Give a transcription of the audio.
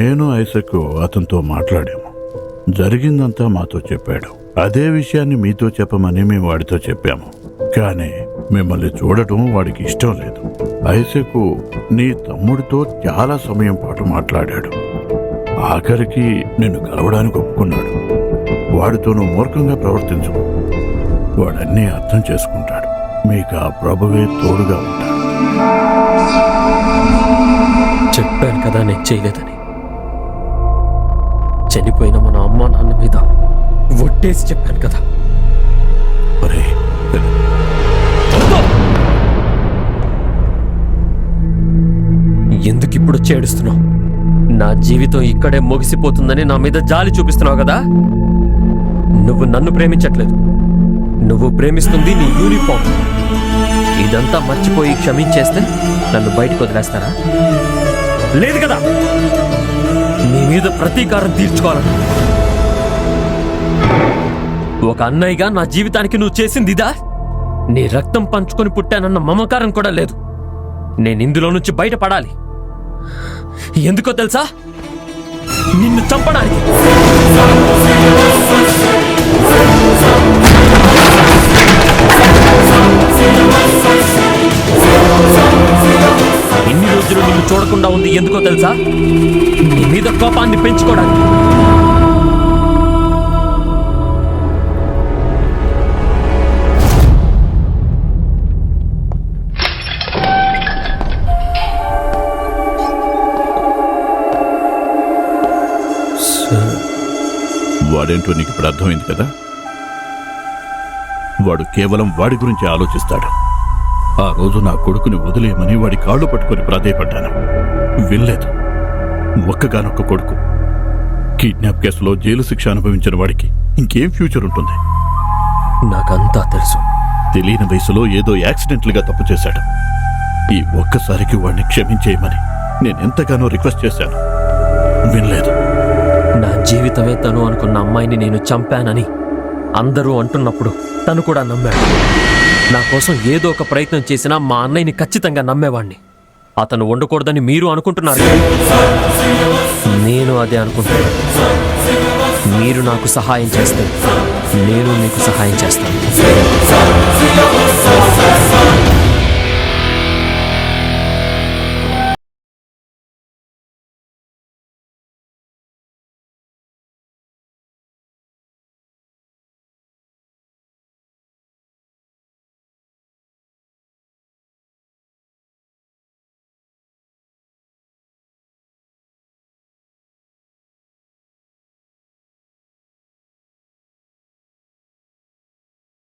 నేను ఐసక్ అతనితో మాట్లాడాము. జరిగిందంతా మాతో చెప్పాడు. అదే విషయాన్ని మీతో చెప్పమని మేము వాడితో చెప్పాము. కానీ మిమ్మల్ని చూడటం వాడికి ఇష్టం లేదు. ఐసకు నీ తమ్ముడితో చాలా సమయం పాటు మాట్లాడాడు. ఆఖరికి నిన్ను కలవడానికి ఒప్పుకున్నాడు. వాడితో నువ్వు మూర్ఖంగా ప్రవర్తించు వాడన్నీ అర్థం చేసుకుంటాడు. మీకు ఆ ప్రభువే తోడుగా ఉంటాడు. చెప్పాను కదా నేను చేయలేదని. చనిపోయిన మన అమ్మ నాన్న మీద ఒట్టేసి చెప్పాను కదా. ఎందుకు ఇప్పుడు చేడుస్తున్నావు నా జీవితం ఇక్కడే ముగిసిపోతుందని నా మీద జాలి చూపిస్తున్నావు కదా? నువ్వు నన్ను ప్రేమించట్లేదు. నువ్వు ప్రేమిస్తుంది నీ యూనిఫామ్. ఇదంతా మర్చిపోయి క్షమించేస్తే నన్ను బయటకు వదిలేస్తారా? లేదు కదా? మీద ప్రతీకారం తీర్చుకోవాలని. ఒక అన్నయ్యగా నా జీవితానికి నువ్వు చేసింది ఇదా? నీ రక్తం పంచుకొని పుట్టానన్న మమకారం కూడా లేదు. నేను ఇందులో నుంచి బయటపడాలి. ఎందుకో తెలుసా? నిన్ను చంపడానికి. రోజులు నిన్ను చూడకుండా ఉంది. ఎందుకో తెలుసా? నీ మీద కోపాన్ని పెంచుకోవడానికి. వాడేంటో నీకు ఇప్పుడు అర్థమైంది కదా? వాడు కేవలం వాడి గురించి ఆలోచిస్తాడు. ఆ రోజు నా కొడుకుని వదిలేయమని వాడి కాళ్ళు పట్టుకొని ప్రాధేయపడ్డాను. వినలేదు. ఒక్కగానొక్క కొడుకు. కిడ్నాప్ కేసులో జైలు శిక్ష అనుభవించిన వాడికి ఇంకేం ఫ్యూచర్ ఉంటుంది? నాకంతా తెలుసు. తెలియని వయసులో ఏదో యాక్సిడెంట్లుగా తప్పు చేశాడు. ఈ ఒక్కసారికి వాడిని క్షమించేయమని నేను ఎంతగానో రిక్వెస్ట్ చేశాను. వినలేదు. నా జీవితమే తను అనుకున్న అమ్మాయిని నేను చంపానని అందరూ అంటున్నప్పుడు తను కూడా నమ్మాడు. నా కోసం ఏదో ఒక ప్రయత్నం చేసినా మా అన్నయ్యని ఖచ్చితంగా నమ్మేవాణ్ణి. అతను ఉండకూడదని మీరు అనుకుంటున్నారు. నేను అదే అనుకుంటున్నాను. మీరు నాకు సహాయం చేస్తే నేను మీకు సహాయం చేస్తాను.